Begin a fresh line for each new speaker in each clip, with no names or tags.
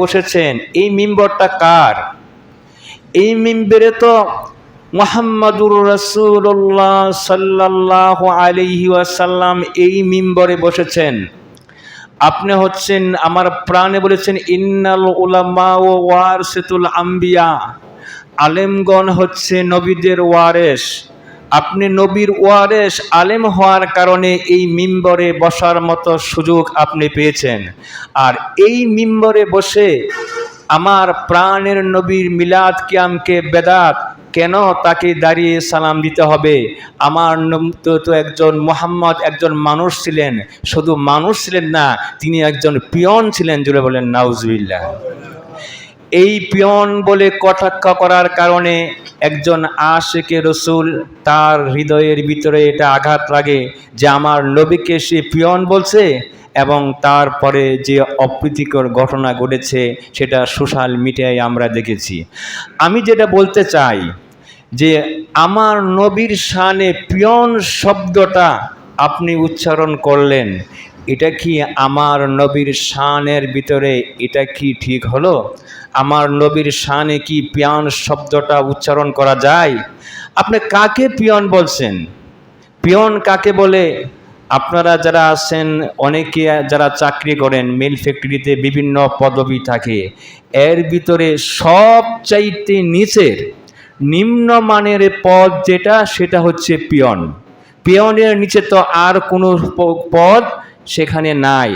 বসেছেন, এই মিম্বরটা কার? এই মিম্বরে তো মোহাম্মদুর রসুল্লাহ সাল্লাহ আলিহি ওয়াসাল্লাম এই মিম্বরে বসেছেন। আপনি হচ্ছেন, আমার প্রাণে বলেছেন, ইন্নাল উলামা ও ওয়ারসেতুল আম্বিয়া। আলেমগণ হচ্ছে নবীদের ওয়ারেস। আপনি নবীর ওয়ারেস আলেম হওয়ার কারণে এই মিম্বরে বসার মতো সুযোগ আপনি পেয়েছেন। আর এই মিম্বরে বসে আমার প্রাণের নবীর মিলাদ কিয়ামকে বেদাত কেন তাকে দাঁড়িয়ে সালাম দিতে হবে? আমার তো একজন মোহাম্মদ, একজন মানুষ ছিলেন। শুধু মানুষ ছিলেন না, তিনি একজন পিয়ন ছিলেন জুড়ে বলেন নাউজবিল্লা এই পিয়ন বলে কটাক্ষ করার কারণে একজন আশেকে রসুল তার হৃদয়ের ভিতরে এটা আঘাত লাগে যে আমার নবীকে সে পিয়ন বলছে এবং তারপরে যে অপ্রীতিকর ঘটনা ঘটেছে সেটা সোশ্যাল মিডিয়ায় আমরা দেখেছি। আমি যেটা বলতে চাই যে আমার নবীর শানে পিয়ন শব্দটা আপনি উচ্চারণ করলেন এটা কি আমার নবীর শানের ভিতরে এটা কি ঠিক হলো? আমার নবীর শানে কি পিয়ন শব্দটা উচ্চারণ করা যায়? আপনি কাকে পিয়ন বলছেন? পিয়ন কাকে বলে? আপনারা যারা আছেন, অনেকে যারা চাকরি করেন, মিল ফ্যাক্টরিতে বিভিন্ন পদবি থাকে, এর ভিতরে সবচাইতে নিচের নিম্নমানের পদ যেটা, সেটা হচ্ছে পিয়ন। পিয়নের নিচে তো আর কোনো পদ সেখানে নাই।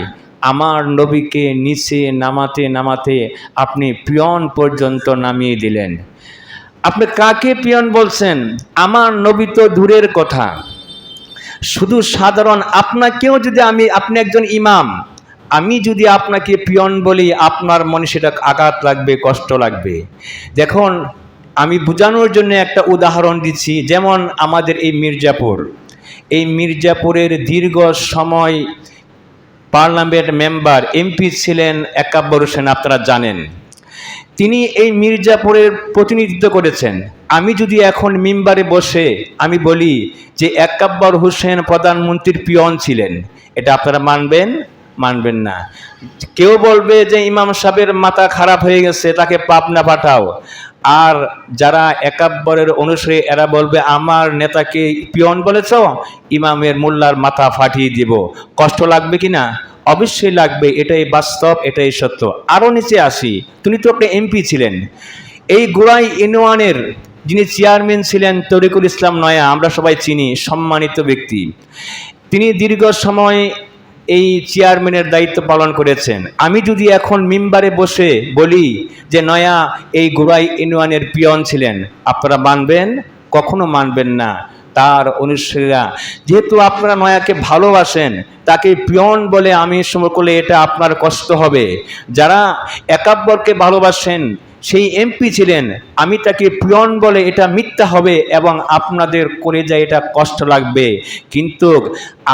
আমার নবীকে নিচে নামাতে নামাতে আপনি পিয়ন পর্যন্ত নামিয়ে দিলেন। আপনি কাকে পিয়ন বলছেন? আমার নবী তো দূরের কথা। শুধু সাধারণ আপনাকেও যদি আমি, আপনি একজন ইমাম, আমি যদি আপনাকে পিয়ন বলি, আপনার মনে সেটা আঘাত লাগবে, কষ্ট লাগবে। দেখুন, আমি বোঝানোর জন্য একটা উদাহরণ দিচ্ছি, যেমন আমাদের এই মির্জাপুর। এই মির্জাপুরের দীর্ঘ সময় পার্লামেন্ট মেম্বার, এমপি ছিলেন একাব্বর হোসেন, আপনারা জানেন। তিনি এই মির্জাপুরের প্রতিনিধিত্ব করেছেন। আমি যদি এখন মিম্বারে বসে আমি বলি যে একাব্বর হোসেন প্রধানমন্ত্রীর পিয়ন ছিলেন, এটা আপনারা মানবেন মানবেন না। কেউ বলবে যে ইমাম সাহেবের মাথা খারাপ হয়ে গেছে, তাকে পাবনা পাঠাও। আর যারা একাব্বরের অনুসারী, এরা বলবে, আমার নেতাকে পিয়ন বলেছ? ইমামের মোল্লার মাথা ফাটিয়ে দিব। কষ্ট লাগবে কি না? অবশ্যই লাগবে, এটাই বাস্তব, এটাই সত্য। আরও নিচে আসি, তিনি তো একটা এমপি ছিলেন। এই গোড়াই ইনওয়ানের যিনি চেয়ারম্যান ছিলেন, তরিকুল ইসলাম নয়া, আমরা সবাই চিনি, সম্মানিত ব্যক্তি। তিনি দীর্ঘ সময় এই চেয়ারম্যানের দায়িত্ব পালন করেছেন। আমি যদি এখন মিম্বারে বসে বলি যে, নয়া, এই গোড়াই ইনওয়ানের পিয়ন ছিলেন আপনারা মানবেন? কখনো মানবেন না। তার অনুসারীরা, যেহেতু আপনারা নয়াকে ভালোবাসেন, তাকে পিয়ন বলে আমি সময় করলে এটা আপনার কষ্ট হবে। যারা একাব্বরকে ভালোবাসেন সেই এমপি ছিলেন। আমি তাকে পিয়ন বলে এটা মিথ্যা হবে এবং আপনাদের করে যায় এটা কষ্ট লাগবে। কিন্তু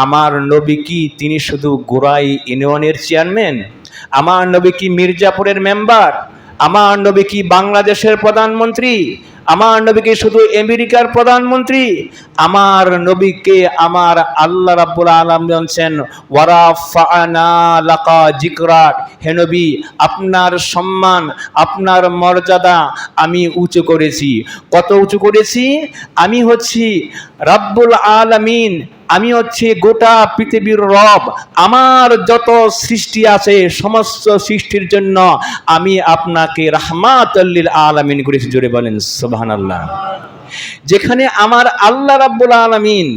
আমার নবী কি তিনি শুধু গোড়াই ইউনিয়নের চেয়ারম্যান? আমার নবী কি মির্জাপুরের মেম্বার? আমার নবী কি বাংলাদেশের প্রধানমন্ত্রী? আমার নবীকে শুধু আমেরিকার প্রধানমন্ত্রী, আমার নবীকে আমার আল্লাহ রাব্বুল আলম বলছেন লাকা জিকরাক হে নবী, আপনার সম্মান, আপনার মর্যাদা আমি উঁচু করেছি। কত উঁচু করেছি? আমি হচ্ছি রাব্বুল আলামিন। আমি হচ্ছে গোটা পৃথিবীর রব। আমার যত সৃষ্টি আছে, সমস্ত সৃষ্টির জন্য আমি আপনাকে রাহমাতল্লিল আলামিন করেছি। জোরে বলেন, সুবহানাল্লাহ। যেখানে আমার আল্লাহ রাব্বুল আলামিন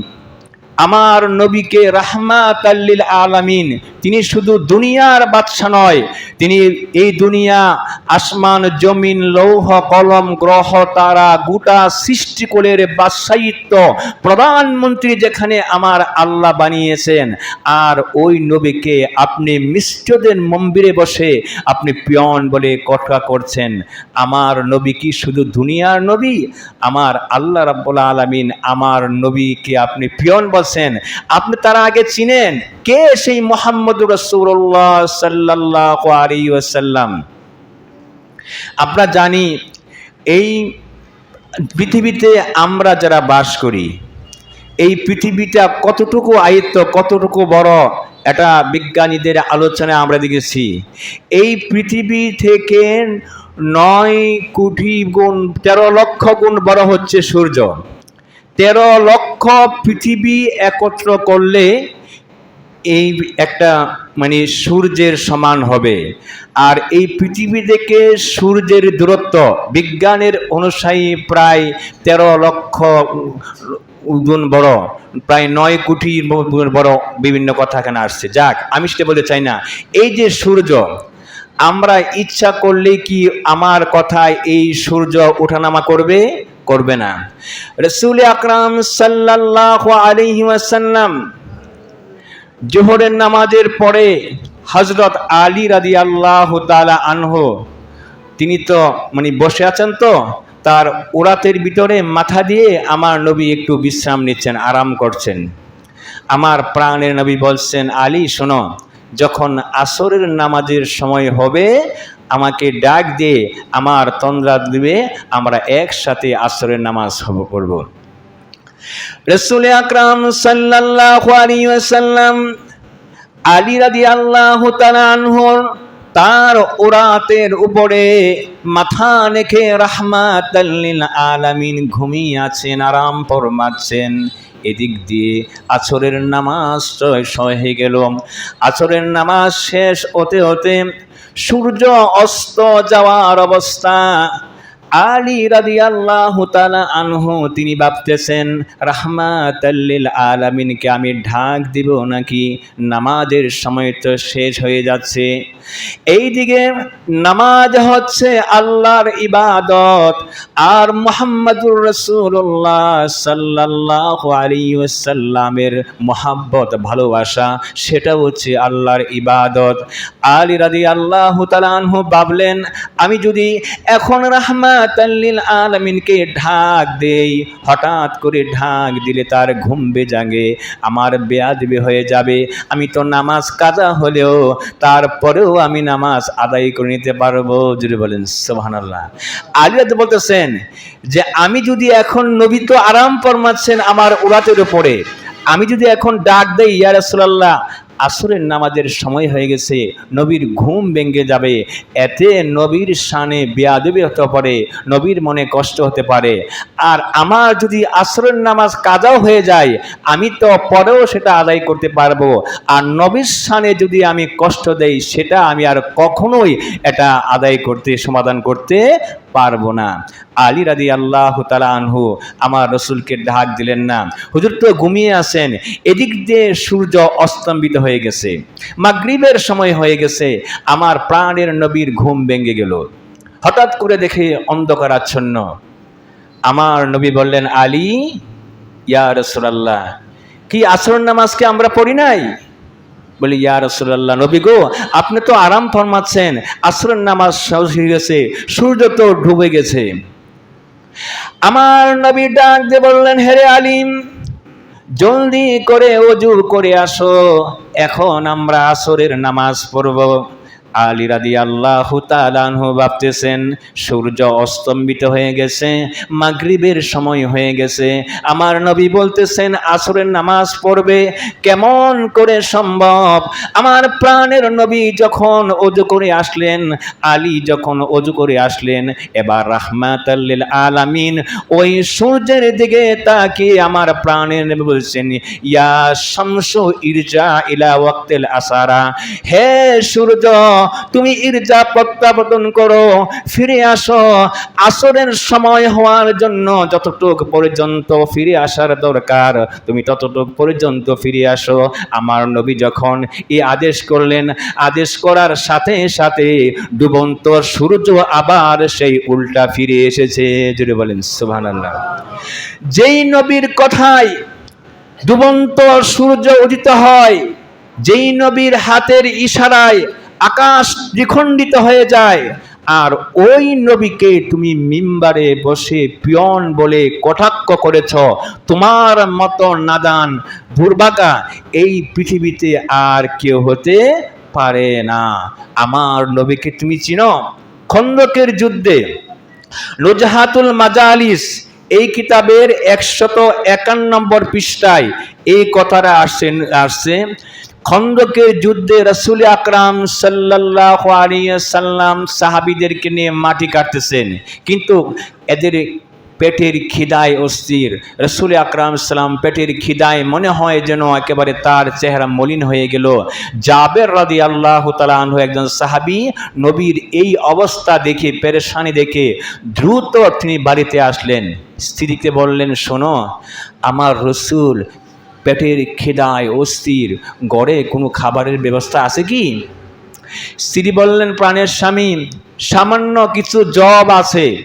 আমার নবীকে রাহমাত আল্লিল আলামিন, তিনি শুধু দুনিয়ার বাদশা নয়, তিনি এই দুনিয়া, আসমান, জমিন, লৌহ, কলম, গ্রহ, তারা, গোটা সৃষ্টিকুলের বাদশাহিত্য প্রধানমন্ত্রী যেখানে আমার আল্লাহ বানিয়েছেন। আর ওই নবীকে আপনি মিষ্টদের মন্দিরে বসে আপনি পিয়ন বলে কথা করছেন। আমার নবী কি শুধু দুনিয়ার নবী? আমার আল্লাহ রাব্বুল আলামিন আমার নবীকে আপনি পিয়ন বলছেন, আপনি তার আগে চিনেন কে সেই মোহাম্মদ রসুল্লাহ সাল্লাহ আলী ওয়াসাল্লাম? আমরা জানি এই পৃথিবীতে আমরা যারা বাস করি, এই পৃথিবীটা কতটুকু আয়ত্ত, কতটুকু বড়, এটা বিজ্ঞানীদের আলোচনায় আমরা দেখেছি। এই পৃথিবী থেকে নয় কোটি গুণ, তেরো লক্ষ গুণ বড় হচ্ছে সূর্য। তেরো লক্ষ পৃথিবী একত্র করলে এই একটা মানে সূর্যের সমান হবে। আর এই পৃথিবী থেকে সূর্যের দূরত্ব বিজ্ঞানের অনুসায়ী প্রায় তেরো লক্ষ গুণ বড়, প্রায় নয় কোটি বড় বিভিন্ন কথা এখানে আসছে। যাক, আমি সেটা বলতে চাই না। এই যে সূর্য, আমরা ইচ্ছা করলে কি আমার কথায় এই সূর্য ওঠানামা করবে? করবে না। রসুল আকরাম সাল্লাহ আলহি ওয়াসাল্লাম জোহরের নামাজের পরে হজরত আলী রাদি আল্লাহ তালা আনহ, তিনি তো মানে বসে আছেন তো, তার ওরাতের ভিতরে মাথা দিয়ে আমার নবী একটু বিশ্রাম নিচ্ছেন, আরাম করছেন। আমার প্রাণের নবী বলছেন, আলী, শোনো, যখন আসরের নামাজের সময় হবে আমাকে ডাক দিয়ে আমার তন্দ্রা দিবে, আমরা একসাথে আসরের নামাজ করব রসুল আকরাম সাল্লাল্লাহু আলাইহি ওয়াসাল্লাম, আলী রাদিয়াল্লাহু তাআলা আনহুর, তার ওরাতের উপরে মাথা রেখে রাহমাতাল্লিল আলামিন ঘুমিয়ে আছেন, আরাম ফরমাচ্ছেন এদিক দিয়ে আছরের নামাজ হয়ে গেল। আছরের নামাজ শেষ হতে হতে সূর্য অস্ত যাওয়ার অবস্থা। আলী রাদি আল্লাহ আনহু, তিনি ভাবতেছেন রাহমাতাল্লিল আলামিনকে আমি ঢাক দিব নাকি? নামাজের সময় তো শেষ হয়ে যাচ্ছে। এই দিকে নামাজ হচ্ছে আল্লাহর ইবাদত, আর মোহাম্মদুর রসুল্লাহ সাল্লাহ আলী সাল্লামের মোহাব্বত, ভালোবাসা, সেটা হচ্ছে আল্লাহর ইবাদত। আলী রাদি আল্লাহ তালানহু ভাবলেন, আমি যদি এখন রাহমাতাল্লিল আলমিনকে ঢাক দেই। হঠাৎ করে ঢাক দিলে তার ঘুম বেজাগে, আমার বেয়াদবি হয়ে যাবে। আমি তো নামাজ কাজা হলেও তারপরেও আমি নামাজ আদায় করে নিতে পারব। যদি বলেন সোহান আল্লাহ আলিরাত বলতেছেন যে, আমি যদি এখন নবী তো আরাম ফরমাচ্ছেন আমার উড়াতের উপরে, আমি যদি এখন ডাক দেই, ইয়া রাসূলুল্লাহ আসরের নামাজের সময় হয়ে গেছে, নবীর ঘুম ভেঙে যাবে। এতে নবীর শানে বেয়াদবি হতে পারে, নবীর মনে কষ্ট হতে পারে। আর আমার যদি আসরের নামাজ কাজাও হয়ে যায়, আমি তো পরেও সেটা আদায় করতে পারব। আর নবীর শানে যদি আমি কষ্ট দেই, সেটা আমি আর কখনোই এটা আদায় করতে, সমাধান করতে পারব না। আলী রাদি আল্লাহ তালা আনহু আমার রসুলকে ঢাক দিলেন না। হুজুর তো ঘুমিয়ে আসেন এদিক দিয়ে সূর্য অস্তম্বিত হয়ে গেছে। মাগরিবের সময় হয়ে গেছে। আমার প্রাণের নবীর ঘুম ভেঙে গেল। হঠাৎ করে দেখে অন্ধকার আচ্ছন্ন। আমার নবী বললেন, আলী, ইয়া রসুলাল্লাহ, কি আসর নামাজকে আমরা পড়ি নাই? বলি, ইয়া রসুল্লাহ নবী গো, আপনি তো আরাম ফরমাচ্ছেন। আসর নামাজ সহজ হয়ে গেছে, সূর্য তো ডুবে গেছে। আমার নবী ডাক দিয়ে বললেন হেরে আলিম জলদি করে অজু করে আসো। এখন আমরা আসরের নামাজ পড়ব। আলী রাদি আল্লাহ তালানহু ভাবতেছেন, সূর্য অস্তম্বিত হয়ে গেছে, মাগরিবের সময় হয়ে গেছে। আমার নবী বলতেছেন, আসরের নামাজ পড়বে, কেমন করে সম্ভব? আমার প্রাণের নবী যখন অজু করে আসলেন, আলী যখন অজু করে আসলেন, এবার রাহমাত আলামিন ওই সূর্যের দিকে তাকে আমার প্রাণের নবী বলছেন, ইয়া শামস ইরজা ইলা ওয়াক্তিল আসারা, হে সূর্য তুমি ইরজা প্রত্যাবর্তন করো, ফিরে আসো। আসরের সময় হওয়ার জন্য যতটুক পর্যন্ত ফিরে আসার দরকার, তুমি ততটুক পর্যন্ত ফিরে আসো। আমার নবী যখন এই আদেশ করলেন, আদেশ করার সাথে সাথে ডুবন্ত সূর্য আবার সেই উল্টা ফিরে এসেছে। জুড়ে বলেন, সুবহানাল্লাহ। যেই নবীর কথায় ডুবন্ত সূর্য উদিত হয়, যেই নবীর হাতের ইশারায় আকাশ দ্বিখণ্ডিত হয়ে যায়। আর ওই নবীকে তুমি মিম্বারে বসে পিয়ন বলে কটাক্ষ করেছ। তোমার মতো নাদান দুর্ভাগা এই পৃথিবীতে আর কেউ হতে পারে না। আমার নবীকে তুমি চিনো? খন্দকের যুদ্ধে রোজাহাতুল মাজালিস এই কিতাবের একশত একান্ন নম্বর পৃষ্ঠায় এই কথাটা আসছে আসছে খন্দকের যুদ্ধে রসুল আকরাম সাল্লাহ সাল্লাম সাহাবিদেরকে নিয়ে মাটি কাটতেছেন। কিন্তু এদের পেটের খিদায় অস্থির। রসুল আকরাম সাল্লাম পেটের খিদায় মনে হয় যেন একেবারে তার চেহারা মলিন হয়ে গেল। জাবের রাদি আল্লাহ তালাহ একজন সাহাবি নবীর এই অবস্থা দেখে, পেরেশানি দেখে দ্রুত তিনি বাড়িতে আসলেন। স্ত্রীকে বললেন, শোনো, আমার রসুল পেটের খেদায় অস্থির। গড়ে কোনো খাবারের ব্যবস্থা আছে কি? স্ত্রী বললেন, প্রাণের স্বামী, সামান্য কিছু জব আছে।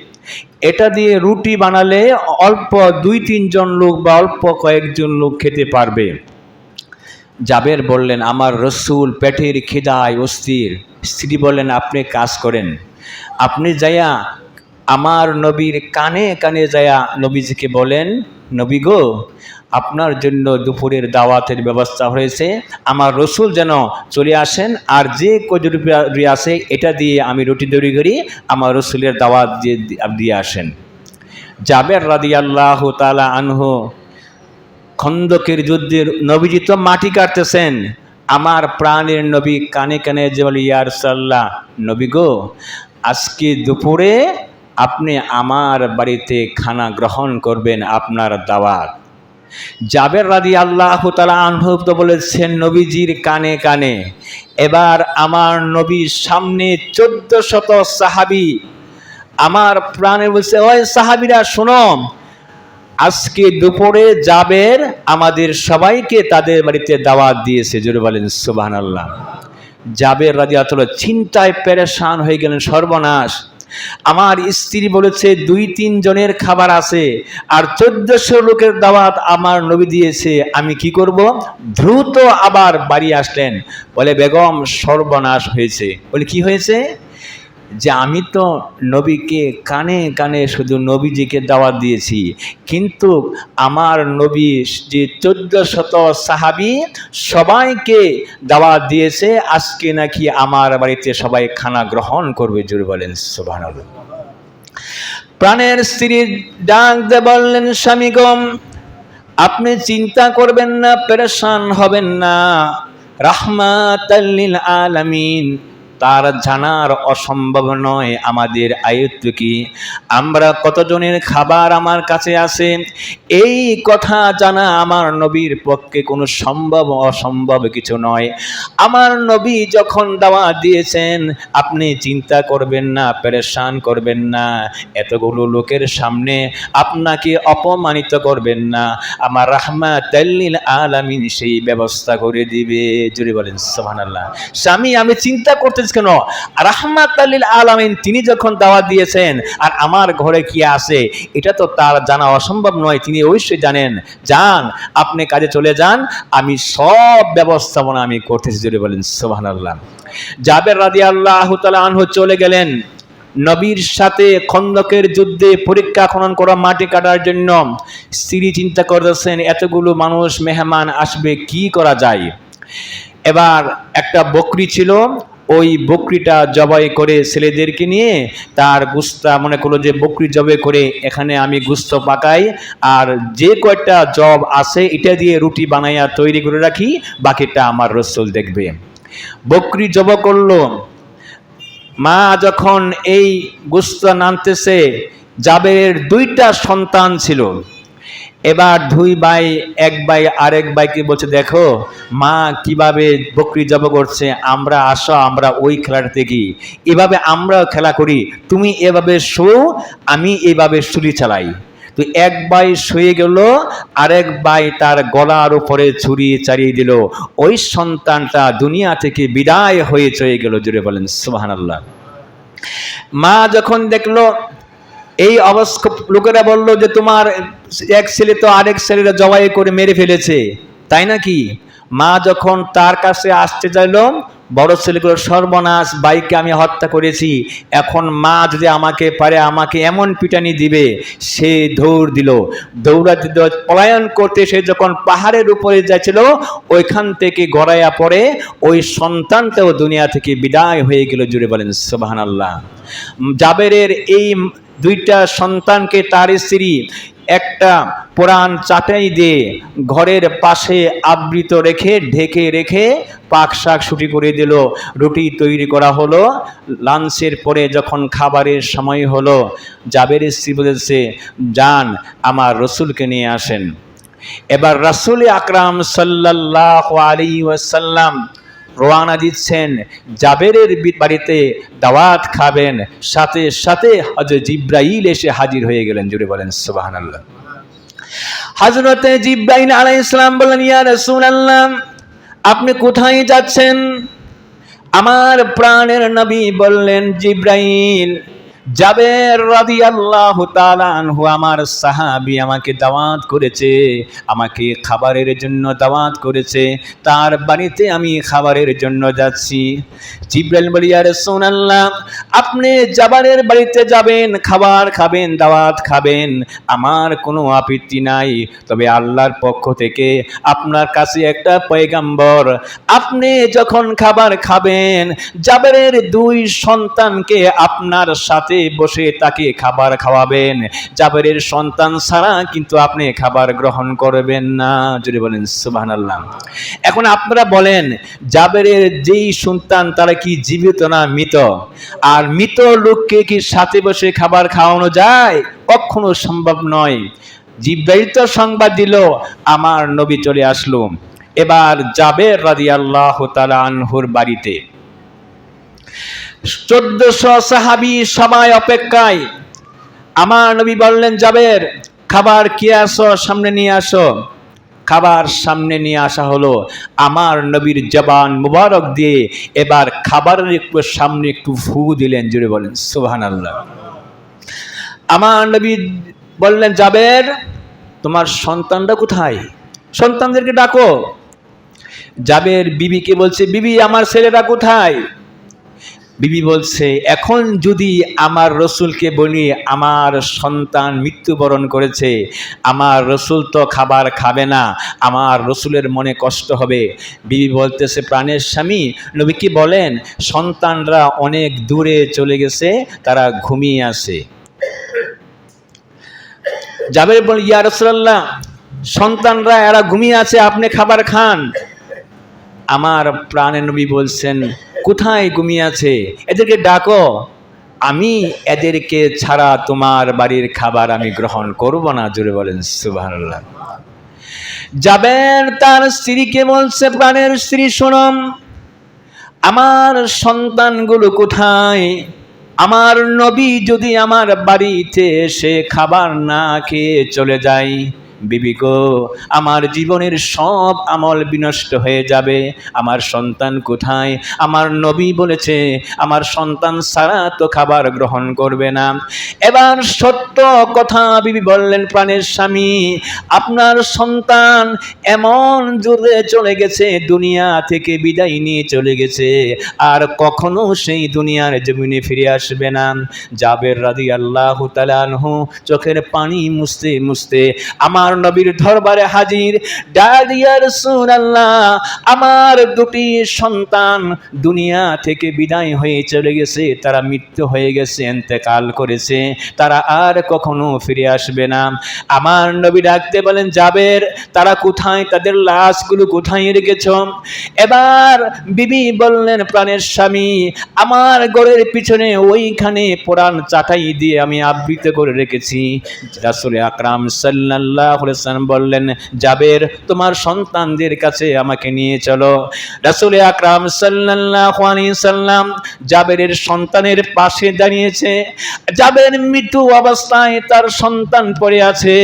এটা দিয়ে রুটি বানালে অল্প দুই তিনজন লোক বা অল্প কয়েকজন লোক খেতে পারবে। জাবের বললেন, আমার রসুল পেটের খিদায় অস্থির। স্ত্রী বললেন, আপনি কাজ করেন। আপনি যাইয়া আমার নবীর কানে কানে যায়া নবীজিকে বলেন, নবী গো আপনার জন্য দুপুরের দাওয়াতের ব্যবস্থা হয়েছে। আমার রসুল যেন চলে আসেন, আর যে কজুরি আছে, এটা দিয়ে আমি রুটি তৈরি করি, আমার রসুলের দাওয়াত দিয়ে দিয়ে আসেন। জাবের রাদি আল্লাহ তালা আনহু খন্দকের যুদ্ধের, নবীজি তো মাটি কাটতেছেন। আমার প্রাণের নবী কানে কানে বলি ইয়ার সাল্লাহ নবী গো, আজকে দুপুরে আপনি আমার বাড়িতে খানা গ্রহণ করবেন আপনার দাওয়াত। জাবের রাদি আল্লাহ তালা আনহুত বলেছেন, নবীজির কানে কানে, এবার আমার নবীর সামনে চোদ্দ শত সাহাবি, আমার প্রাণে বলছে, ওই সাহাবিরা, শোনো, আজকে দুপুরে জাবের আমাদের সবাইকে তাদের বাড়িতে দাওয়াত দিয়েছে। জোরে বলেন সুবাহ আল্লাহ জাবের রাজি আতল চিন্তায় পেরেশান হয়ে গেলেন সর্বনাশ। আমার স্ত্রী বলেছে, দুই তিন জনের খাবার আছে, আর চোদ্দশো লোকের দাওয়াত আমার নবী দিয়েছে। আমি কি করব? দ্রুত আবার বাড়ি আসলেন। বলে, বেগম সর্বনাশ হয়েছে। বলে, কি হয়েছে? যে আমি তো নবীকে কানে কানে শুধু নবীজিকে দাওয়াত দিয়েছি, কিন্তু আমার নবী যে চোদ্দ শত সাহাবি সবাইকে দাওয়াত দিয়েছে, আজকে নাকি আমার বাড়িতে সবাই খানা গ্রহণ করবে, জোরে বলেন সোভান প্রাণের স্ত্রী ডাক দে বললেন স্বামীগম আপনি চিন্তা করবেন না, পেরেশান হবেন না। রাহমাত আলামিন। তার জানার অসম্ভব নয় আমাদের আয়ত্ত কি? আমরা কতজনের খাবার আমার কাছে আছে? এই কথা জানা আমার নবীর পক্ষে কোনো সম্ভব অসম্ভব কিছু নয়। আমার নবী যখন দাওয়া দিয়েছেন, আপনি চিন্তা করবেন না, পেরেশান করবেন না। এতগুলো লোকের সামনে আপনাকে অপমানিত করবেন না। আমার রাহমা তাল্লিল আলামিন সেই ব্যবস্থা করে দিবে। জুড়ে বলেন সোহান আল্লাহ স্বামী, আমি চিন্তা করতে কেন? রাহমাত আল্লিল আলামিন, তিনি যখন দাওয়াত দিয়েছেন, আর আমার ঘরে কি আছে? এটা তো তার জানা অসম্ভব নয়, তিনি অবশ্যই জানেন। যান, আপনি কাজে চলে যান, আমি সব ব্যবস্থাপনা আমি করতেছি। জুড়ে বলেন সোহান আল্লাহ জাবের রাদি আল্লাহ আনহু চলে গেলেন নবীর সাথে খন্দকের যুদ্ধে পরীক্ষা খনন করা মাটি কাটার জন্য। স্ত্রী চিন্তা করতেছেন, এতগুলো মানুষ, মেহমান আসবে, কি করা যায়? এবার একটা বকরি ছিল ওই বকরিটা জবাই করে ছেলেদেরকে নিয়ে তার গুস্তা মনে করল যে বকরি জবাই করে এখানে আমি গুস্ত পাকাই, আর যে কয়টা জব আছে এটা দিয়ে রুটি বানাইয়া তৈরি করে রাখি, বাকিটা আমার রসুল দেখবে। বকরি জব করল। মা যখন এই গুস্তা নামতেছে জাবের দুইটা সন্তান ছিল। এবার দুই ভাই, এক ভাই, আরেক ভাইকে বলছে, দেখো, মা কীভাবে বকরি জব করছে, আমরা আসো, আমরা ওই খেলাটা দেখি এভাবে আমরাও খেলা করি, তুমি এভাবে শো, আমি এভাবে ছুরি চালাই। তো এক ভাই শুয়ে গেল, আরেক ভাই তার গলার উপরে ছুরি চালিয়ে দিল। ওই সন্তানটা দুনিয়া থেকে বিদায় হয়ে চলে গেল জুড়ে বলেন সুবাহান আল্লাহ মা যখন দেখল, এই অবস্থ, লোকেরা বলল যে, তোমার এক ছেলে তো আরেক ছেলেরা জবাই করে মেরে ফেলেছে, তাই নাকি? মা যখন তার কাছে আসতে চাইল, বড় ছেলেগুলো সর্বনাশ বাইকে আমি হত্যা করেছি। এখন মা যদি আমাকে পারে, আমাকে এমন পিটানি দিবে। সে দৌড় দিল। দৌড়াতে পলায়ন করতে সে যখন পাহাড়ের উপরে যাচ্ছিল, ওইখান থেকে গড়াইয়া পড়ে ওই সন্তানটাও দুনিয়া থেকে বিদায় হয়ে গেল, জুড়ে বলেন সোবাহান আল্লাহ জাবেরের এই দুইটা সন্তানকে তার স্ত্রী একটা পুরান চাটাই দিয়ে ঘরের পাশে আবৃত রেখে ঢেকে রেখে পাক শাক ছুটি করে দিল। রুটি তৈরি করা হলো। লাঞ্চের পরে যখন খাবারের সময় হলো, জাবের স্ত্রী বলেছে যান আমার রসুলকে নিয়ে আসেন। এবার রাসুল আকরাম সাল্লাহ আলী ওয়াসাল্লাম রোয়ানা দিচ্ছেন। জাবেরের বাড়িতে দাওয়াত খাবেন। সাথে সাথে হজরত জিব্রাইল এসে হাজির হয়ে গেলেন। জুড়ে বলেন সুবাহান আল্লাহ হজরতে জিব্রাইল আলাই ইসলাম বললেন, ইয়া রাসূলুল্লাহ, আপনি কোথায় যাচ্ছেন? আমার প্রাণের নবী বললেন, জিব্রাইল জাবের রাদিয়াল্লাহু তাআলা আনহু, আমার সাহাবী আমাকে দাওয়াত করেছে, আমাকে খাবারের জন্য দাওয়াত করেছে, তার বাড়িতে আমি খাবারের জন্য যাচ্ছি। জিব্রাইল বলি ইয়া রাসূলুল্লাহ আপনি জাবারের বাড়িতে যাবেন, খাবার খাবেন, দাওয়াত খাবেন, আমার কোনো আপত্তি নাই। তবে আল্লাহর পক্ষ থেকে আপনার কাছে একটা পয়গাম্বর, আপনি যখন খাবার খাবেন, জাবেরের দুই সন্তানকে আপনার সাথে বসে তাকে খাবার খাওয়াবেন। জাবেরের সন্তান ছাড়া কিন্তু আপনি খাবার গ্রহণ করবেন না। যদি বলেন, সুবহানাল্লাহ। এখন আপনারা বলেন, জাবেরের যেই সন্তান, তারা কি জীবিত না মৃত? আর মৃত লোককে কি সাথে বসে খাবার খাওয়ানো যায়? কখনো সম্ভব নয়। জিব্রাইল সংবাদ দিল, আমার নবী চলে আসলো। এবার জাবের রাদিয়াল্লাহু তাআলা আনহুর বাড়িতে চোদ্দশো সাহাবি সবাই অপেক্ষায়। আমার নবী বললেন, জাবের, খাবার কি আসো? সামনে নিয়ে আসো। খাবার সামনে নিয়ে আসা হলো। আমার নবীর জবান মুবারক দিয়ে এবার খাবারের একটু সামনে একটু ফু দিলেন জুড়ে বলেন সুবহান আল্লাহ আমার নবী বললেন, জাবের, তোমার সন্তানটা কোথায়? সন্তানদেরকে ডাকো। জাবের বিবিকে বলছে, বিবি, আমার ছেলেরা কোথায়? বিবি বলছে, এখন যদি আমার রসুলকে বলি, আমার সন্তান মৃত্যুবরণ করেছে, আমার রসুল তো খাবার খাবে না, আমার রসুলের মনে কষ্ট হবে। বিবি বলতেছে, প্রাণের স্বামী, নবী কি বলেন, সন্তানরা অনেক দূরে চলে গেছে, তারা ঘুমিয়ে আসে জাবের বল ইয়া রসুল্লাহ সন্তানরা এরা ঘুমিয়ে আছে, আপনি খাবার খান। আমার প্রাণের নবী বলছেন কোথায় ঘুমিয়ে আছে? এদেরকে ডাকো। আমি এদেরকে ছাড়া তোমার বাড়ির খাবার আমি গ্রহণ করব না, জোরে বলেন, সুবহানাল্লাহ। যাবেন তার স্ত্রীকে বলছে প্রাণের স্ত্রী, শোনম। আমার সন্তানগুলো কোথায়? আমার নবী যদি আমার বাড়িতে এসে খাবার না খেয়ে চলে যায় বিবি গো, আমার জীবনের সব আমল বিনষ্ট হয়ে যাবে। আমার সন্তান কোথায়? আমার নবী বলেছে, আমার সন্তান ছাড়া তো খাবার গ্রহণ করবে না। এবার সত্য কথা বিবি বললেন প্রাণের স্বামী, আপনার সন্তান এমন জোরে চলে গেছে, দুনিয়া থেকে বিদায় নিয়ে চলে গেছে, আর কখনো সেই দুনিয়ার জমিনে ফিরে আসবে না। জাবের রাদি আল্লাহ তালানহু চোখের পানি মুছতে মুছতে আমার নবীর দরবারে হাজির। ডালিয়ার আল্লাহ আমার দুটি সন্তান দুনিয়া থেকে বিদায় হয়ে চলে গেছে, তারা মৃত্যু হয়ে গেছে এতেকাল করেছে, তারা আর কখনো ফিরে আসবে না। আমার নবী ডাকতে বলেন, জাবের, তারা কোথায়? তাদের লাশগুলো কোথায় রেখেছ? এবার বিবি বললেন, প্রাণের স্বামী, আমার ঘরের পিছনে ওইখানে পুরান চাটাই দিয়ে আমি আবৃত করে রেখেছি। রাসুল আকরাম সাল্লাহ সাল্লাম বললেন, জাবের তোমার সন্তানদের কাছে আমাকে নিয়ে চলো। রাসুল আকরাম সাল্লাহ সাল্লাম জাবেরের সন্তানের পাশে দাঁড়িয়েছে। জাবের মৃত্যু অবস্থায় তার সন্তান পড়ে আছে।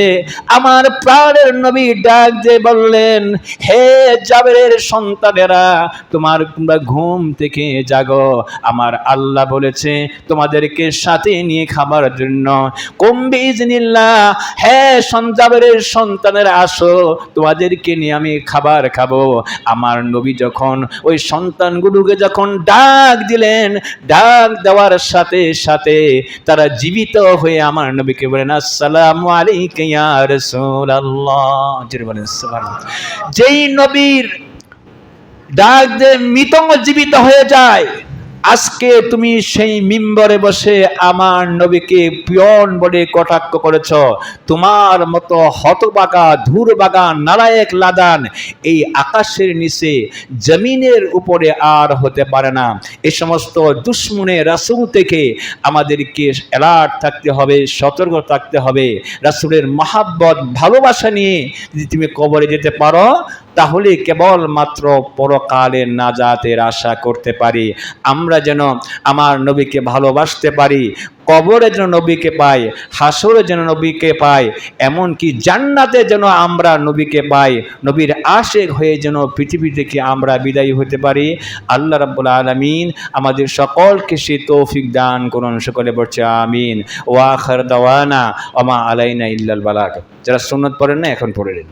আমার প্রাণের নবী ডাক যে বললেন, হে জাবেরের সন্তানেরা, তোমার তোমরা ঘুম থেকে জাগো। আমার আল্লাহ বলেছে, তোমাদেরকে সাথে নিয়ে খাবার জন্য। কম্বি ইজনিল্লাহ হে সঞ্জাবের সন্তানের আসো তোমাদেরকে নিয়ে আমি খাবার খাব। আমার নবী যখন ওই সন্তানগুলোকে যখন ডাক দিলেন, ডাক দেওয়ার সাথে সাথে তারা জীবিত হয়ে আমার নবীকে বলেন, আসসালাম বলেন যেই নবীর ডাক যে মৃত জীবিত হয়ে যায় আজকে তুমি সেই মিম্বরে বসে আমার নবীকে পিয়ন বলে কটাক্ষ করেছ। তোমার মতো হতবাগা, ধুরবাগা, নালায়েক লাদান এই আকাশের নিচে জমিনের উপরে আর হতে পারে না। এ সমস্ত দুশ্মনে রাসুল থেকে আমাদেরকে অ্যালার্ট থাকতে হবে, সতর্ক থাকতে হবে। রাসুলের মহাব্বত, ভালোবাসা নিয়ে যদি তুমি কবরে যেতে পারো তাহলে কেবলমাত্র পরকালের নাজাতের আশা করতে পারি। আমরা যেন আমার নবীকে ভালোবাসতে পারি, কবরে যেন নবীকে পাই, হাসরে যেন নবীকে পাই, এমনকি জান্নাতে যেন আমরা নবীকে পাই, নবীর আশেক হয়ে যেন পৃথিবী থেকে আমরা বিদায়ী হতে পারি। আল্লাহ রাব্বুল আলামিন আমাদের সকলকে সে তৌফিক দান করুন, সকলে বলছে আমিন। ওয়া ওয়াখার দাওয়ানা ওমা আলাইনা ইল্লাল বালাক যারা সুন্নত পড়েন না, এখন পড়ে নিন।